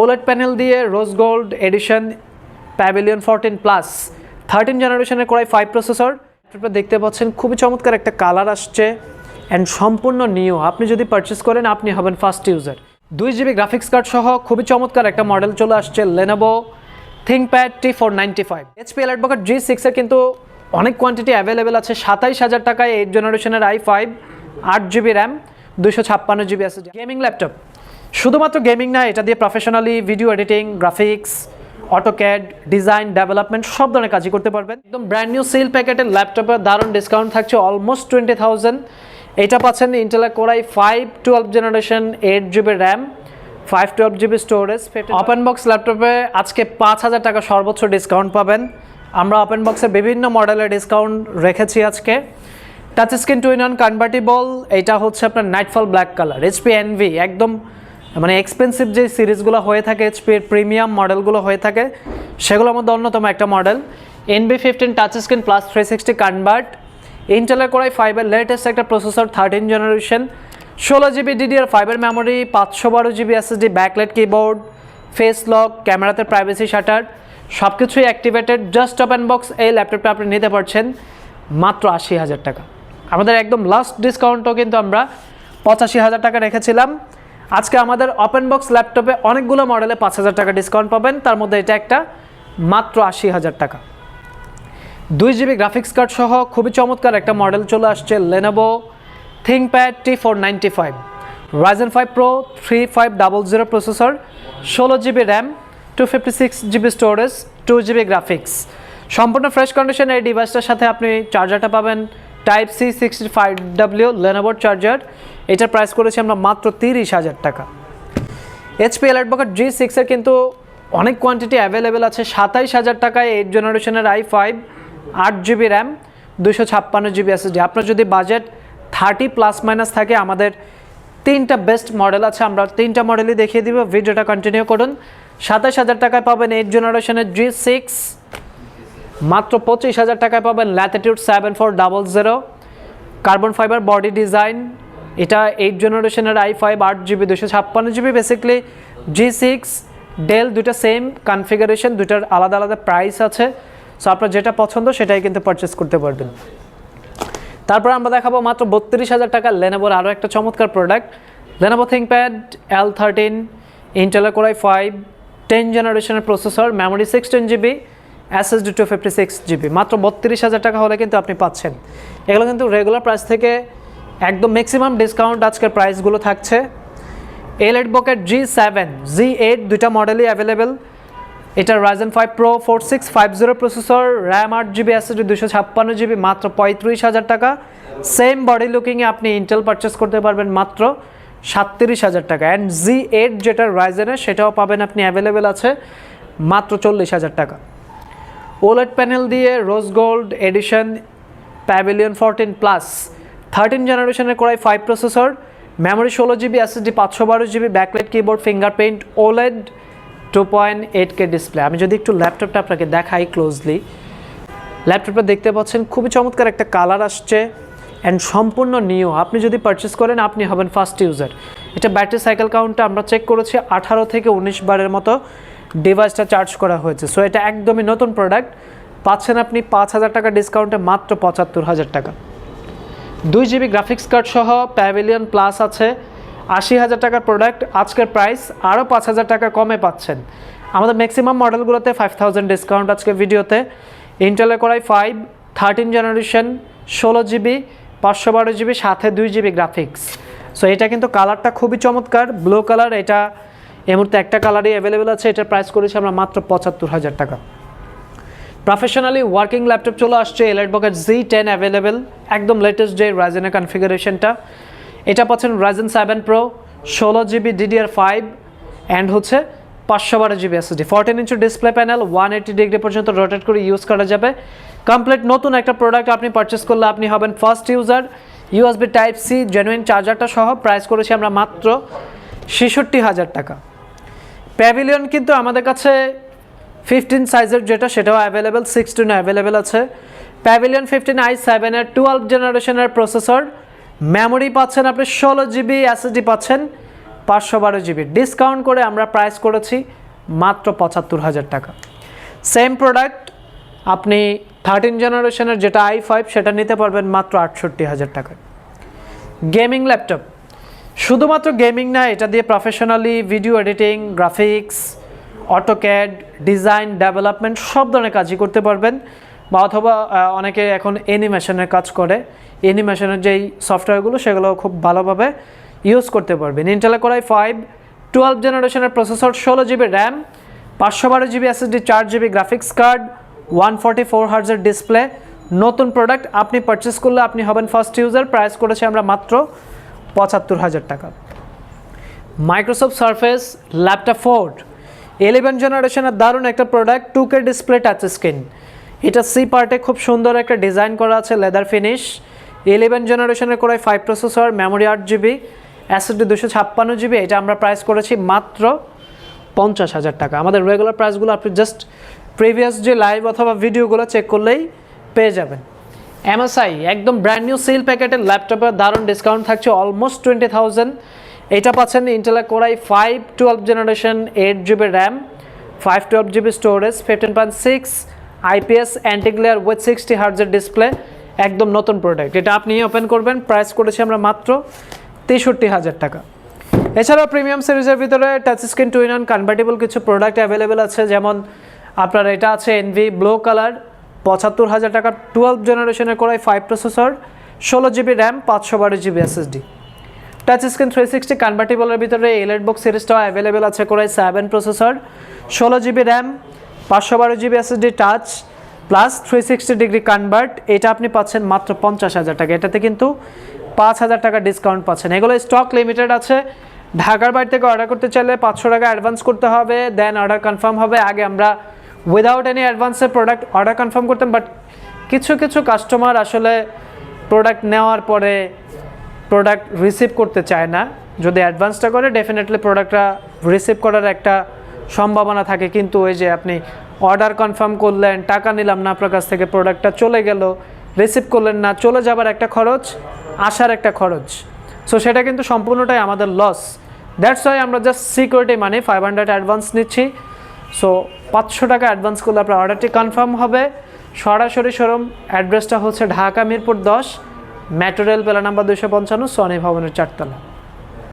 ওলেট panel দিয়ে rose gold edition Pavilion fourteen plus thirteen জেনারেশনের core i five processor আপনারা দেখতে পাচ্ছেন, খুবই চমৎকার একটা কালার আসছে অ্যান্ড সম্পূর্ণ নিউ আপনি যদি পারচেস করেন, আপনি হবেন ফার্স্ট ইউজার দুই জিবি গ্রাফিক্স কার্ড সহ খুবই চমৎকার একটা মডেল চলে আসছে Lenovo ThinkPad T four ninety five HP এলাইটবকার G সিক্সের কিন্তু অনেক কোয়ান্টিটি অ্যাভেলেবেল আছে, সাতাইশ হাজার টাকায় এইট জেনারেশনের আই ফাইভ আট জিবি র্যাম দুশো ছাপ্পান্ন জিবি আছে গেমিং ল্যাপটপ শুধুমাত্র গেমিং না, এটা দিয়ে professionally video editing graphics AutoCAD design development সব ধরনের কাজই করতে পারবেন। একদম ব্র্যান্ড নিউ সিল প্যাকেটের ল্যাপটপের দারুণ ডিসকাউন্ট থাকছে অলমোস্ট টোয়েন্টি থাউজেন্ড এটা পাচ্ছেন ইন্টেলা core i five twelve generation eight GB RAM five twelve GB storage open box ল্যাপটপে আজকে পাঁচ হাজার টাকা সর্বোচ্চ ডিসকাউন্ট পাবেন। আমরা ওপেন বক্সের বিভিন্ন মডেলের ডিসকাউন্ট রেখেছি আজকে। Touch screen two in one convertible এটা হচ্ছে আপনার Nightfall black colour HP Envy একদম মানে এক্সপেন্সিভ যে সিরিজগুলো হয়ে থাকে এইচপির প্রিমিয়াম মডেলগুলো হয়ে থাকে, সেগুলোর মধ্যে অন্যতম একটা model Envy fifteen touch screen plus three sixty convert ইন্টেলের করাই ফাইভের লেটেস্ট একটা প্রসেসর থার্টিন জেনারেশন ষোলো জিবি ডিডিআর ফাইভের মেমোরি পাঁচশো বারো GB SSD backlight keyboard face lock ক্যামেরাতে প্রাইভেসি শাটার সব কিছুই অ্যাক্টিভেটেড জাস্ট ওপেন বক্স এই ল্যাপটপটা আপনি নিতে পারছেন মাত্র আশি হাজার টাকা। আমাদের একদম লাস্ট ডিসকাউন্টও কিন্তু আমরা পঁচাশি হাজার টাকা রেখেছিলাম। আজকে আমাদের ওপেন বক্স ল্যাপটপে অনেকগুলো মডেলে পাঁচ হাজার টাকা ডিসকাউন্ট পাবেন। তার মধ্যে এটা একটা মাত্র আশি হাজার টাকা। দুই জিবি গ্রাফিক্স কার্ড সহ খুবই চমৎকার একটা মডেল চলে আসছে Lenovo ThinkPad T four ninety five Ryzen five pro three five double zero processor ষোলো GB RAM two fifty six GB storage two GB graphics সম্পূর্ণ ফ্রেশ কন্ডিশনে এই ডিভাইসটার সাথে আপনি চার্জারটা পাবেন। Type C sixty five W লেনোভোর charger এটার প্রাইস করেছি আমরা মাত্র তিরিশ হাজার টাকা। এইচপি এলাইটবকার জি সিক্সের কিন্তু অনেক কোয়ান্টিটি অ্যাভেলেবেল আছে। সাতাইশ হাজার টাকায় এইট জেনারেশনের আই ফাইভ আট জিবি র্যাম দুশো ছাপ্পান্ন জিবি এসএসডি আপনার যদি বাজেট থার্টি প্লাস মাইনাস থাকে, আমাদের তিনটা বেস্ট মডেল আছে। আমরা তিনটা মডেলই দেখিয়ে দিব। ভিডিওটা কন্টিনিউ করুন। সাতাইশ হাজার টাকায় পাবেন এইট জেনারেশনের জি সিক্স মাত্র পঁচিশ হাজার টাকায় পাবেন Latitude seven four double zero, carbon fibre body design, এটা এইট জেনারেশনের আই ফাইভ আট জিবি দুশো ছাপ্পান্ন GB basically G six Dell দুটা সেম কনফিগারেশন দুটার আলাদা আলাদা প্রাইস আছে। সো আপনার যেটা পছন্দ সেটাই কিন্তু পারচেস করতে পারবেন। তারপর আমরা দেখাবো মাত্র বত্রিশ হাজার টাকা লেনোভোর আরও একটা চমৎকার product Lenovo ThinkPad L thirteen ইন্টেলের কোরাই ফাইভ টেন জেনারেশনের processor memory sixteen GB SSD two fifty six GB মাত্র বত্রিশ হাজার টাকা হলে কিন্তু আপনি পাচ্ছেন। এগুলো কিন্তু রেগুলার প্রাইস থেকে একদম ম্যাক্সিমাম ডিসকাউন্ট আজকের প্রাইসগুলো থাকছে। এল এইট বকেট জি সেভেন জি এইট দুইটা মডেলই অ্যাভেলেবেল এটা Ryzen five pro four six five zero processor RAM আট জিবি এসএসডি দুশো ছাপ্পান্ন জিবি মাত্র পঁয়ত্রিশ হাজার টাকা। সেম বডি লুকিংয়ে আপনি ইন্টেল পারচেস করতে পারবেন মাত্র সাতত্রিশ হাজার টাকা। অ্যান্ড জি এইট যেটা রাইজেনের সেটাও পাবেন আপনি অ্যাভেলেবেল আছে মাত্র চল্লিশ হাজার টাকা। ওলেট প্যানেল দিয়ে rose gold edition Pavilion fourteen plus, thirteen জেনারেশনের core i five processor, memory ষোলো জিবি এসএসডি পাঁচশো বারো GB backlight keyboard, fingerprint, OLED two point eight K display. আমি যদি একটু ল্যাপটপটা আপনাকে দেখাই ক্লোজলি ল্যাপটপটা দেখতে পাচ্ছেন, খুবই চমৎকার একটা কালার আসছে অ্যান্ড সম্পূর্ণ নিউ আপনি যদি পারচেস করেন, আপনি হবেন ফার্স্ট ইউজার এটা ব্যাটারি সাইকেল কাউন্টটা আমরা চেক করেছি, আঠারো থেকে উনিশ বারের মতো। ডিভাইসটা চার্জ করা হয়েছে। সো এটা একদমই নতুন প্রোডাক্ট পাচ্ছেন আপনি পাঁচ হাজার টাকা ডিসকাউন্টে মাত্র পঁচাত্তর হাজার টাকা। দুই জিবি গ্রাফিক্স কার্ড সহ প্যাভিলিয়ন প্লাস আছে। আশি হাজার টাকার প্রোডাক্ট আজকের প্রাইস আরও পাঁচ হাজার টাকা কমে পাচ্ছেন। আমাদের ম্যাক্সিমাম মডেলগুলোতে ফাইভ থাউজেন্ড ডিসকাউন্ট আজকে ভিডিওতে ইন্টেলের core i five thirteen generation ষোলো জিবি পাঁচশো বারো জিবি সাথে দুই জিবি গ্রাফিক্স সো এটা কিন্তু কালারটা খুবই চমৎকার। ব্লু কালার এটা এই মুহূর্তে একটা কালারই অ্যাভেলেবেল আছে, এটার প্রাইস করেছি আমরা মাত্র পঁচাত্তর হাজার টাকা। প্রফেশনালি ওয়ার্কিং ল্যাপটপ চলে আসছে elite bucket G ten available একদম লেটেস্ট যে রাইজেনের কনফিগারেশনটা এটা পাচ্ছেন রাইজেন সেভেন প্রো ষোলো জিবি ডিডিআর ফাইভ অ্যান্ড হচ্ছে পাঁচশো বারো GB SSD fourteen inch display panel one eighty degree পর্যন্ত রোটেট করে ইউজ করা যাবে। কমপ্লিট নতুন একটা প্রোডাক্ট আপনি পারচেস করলে আপনি হবেন first user USB type C genuine চার্জারটা সহ প্রাইস করেছি আমরা মাত্র ছেষট্টি হাজার টাকা। প্যাভিলিয়ন কিন্তু আমাদের কাছে ফিফটিন সাইজের যেটা, সেটাও অ্যাভেলেবেল সিক্সটিন অ্যাভেলেবেল আছে। প্যাভিলিয়ন ফিফটিন আই সেভেনের টুয়েলভ জেনারেশনের প্রসেসর মেমোরি পাচ্ছেন আপনি ষোলো জিবি এসএসডি পাচ্ছেন, পাঁচশো বারো জিবি ডিসকাউন্ট করে আমরা প্রাইস করেছি মাত্র পঁচাত্তর হাজার টাকা। সেম প্রোডাক্ট আপনি থার্টিন জেনারেশনের যেটা আই ফাইভ সেটা নিতে পারবেন মাত্র আটষট্টি হাজার টাকায়। গেমিং ল্যাপটপ শুধুমাত্র গেমিং না, এটা দিয়ে professionally video editing graphics AutoCAD design development সব ধরনের কাজই করতে পারবেন। বা অথবা অনেকে এখন অ্যানিমেশনের কাজ করে। অ্যানিমেশনের যেই সফটওয়্যারগুলো সেগুলো খুব ভালোভাবে ইউজ করতে পারবেন। Intel core i five twelve জেনারেশনের প্রসেসর ষোলো জিবি র্যাম পাঁচশো বারো জিবি এসএসডি চার GB graphics card one forty four হার্জের display নতুন প্রোডাক্ট আপনি পারচেস করলে আপনি হবেন ফার্স্ট ইউজার প্রাইস করেছি আমরা মাত্র পঁচাত্তর হাজার টাকা। Microsoft Surface laptop four eleven জেনারেশনের দারুণ একটা product two K display touch screen এটা সি পার্টে খুব সুন্দর একটা ডিজাইন করা আছে লেদার ফিনিশ ইলেভেন জেনারেশনের করে ফাইভ প্রসেসর মেমোরি আট জিবি অ্যাসিডি দুশো ছাপ্পান্ন জিবি এটা আমরা প্রাইস করেছি মাত্র পঞ্চাশ হাজার টাকা। আমাদের রেগুলার প্রাইসগুলো আপনি জাস্ট প্রিভিয়াস যে লাইভ অথবা ভিডিওগুলো চেক করলেই পেয়ে যাবেন। এমএসআই একদম ব্র্যান্ড নিউ সিল প্যাকেটের ল্যাপটপের দারুণ ডিসকাউন্ট থাকছে অলমোস্ট টোয়েন্টি থাউজেন্ড এটা পাচ্ছেন ইন্টেলা core i five twelve generation eight GB RAM five twelve GB storage fifteen point six IPS antiglare with sixty হার্জের display একদম নতুন প্রোডাক্ট এটা আপনি ওপেন করবেন প্রাইস করেছি আমরা মাত্র তেষট্টি হাজার টাকা। এছাড়াও প্রিমিয়াম সিরিজের ভিতরে touch screen two in convertible কিছু প্রোডাক্ট অ্যাভেলেবেল আছে, যেমন আপনার এটা আছে এনভি ব্লু কালার পঁচাত্তর হাজার টাকার টুয়েলভ জেনারেশনের করাই ফাইভ প্রসেসর ষোলো জিবি র্যাম পাঁচশো বারো GB SSD touch screen three sixty কনভার্টেবলের ভিতরে এলএড বক্স সিরিজটাও অ্যাভেলেবেল আছে করাই সেভেন প্রসেসর ষোলো জিবি র্যাম পাঁচশো বারো GB SSD touch plus three sixty degree convert এটা আপনি পাচ্ছেন মাত্র পঞ্চাশ হাজার টাকা। এটাতে কিন্তু পাঁচ হাজার টাকা ডিসকাউন্ট পাচ্ছেন। এগুলো স্টক লিমিটেড আছে। ঢাকার বাইরে থেকে অর্ডার করতে চাইলে পাঁচশো টাকা অ্যাডভান্স করতে হবে। দেন অর্ডার কনফার্ম হবে। আগে আমরা উইদাউট এনি অ্যাডভান্সে প্রোডাক্ট অর্ডার কনফার্ম করতাম বাট কিছু কিছু কাস্টমার আসলে প্রোডাক্ট নেওয়ার পরে প্রোডাক্ট রিসিভ করতে চায় না। যদি অ্যাডভান্সটা করে ডেফিনেটলি প্রোডাক্টটা রিসিভ করার একটা সম্ভাবনা থাকে। কিন্তু ওই যে আপনি অর্ডার কনফার্ম করলেন, টাকা নিলাম না, আপনার কাছ থেকে প্রোডাক্টটা চলে গেল রিসিভ করলেন না, চলে যাবার একটা খরচ, আসার একটা খরচ। সো সেটা কিন্তু সম্পূর্ণটাই আমাদের লস দ্যাটস ওয়াই আমরা জাস্ট সিকিউরিটি মানে ফাইভ হান্ড্রেড অ্যাডভান্স নিচ্ছি। সো পাঁচশো টাকা অ্যাডভান্স করলে আপনার অর্ডারটি কনফার্ম হবে। সরাসরি সরম অ্যাড্রেসটা হচ্ছে ঢাকা মিরপুর দশ মেট্রো রেল পেলা নাম্বার দুশো পঞ্চান্ন সনি ভবনের চারতলা।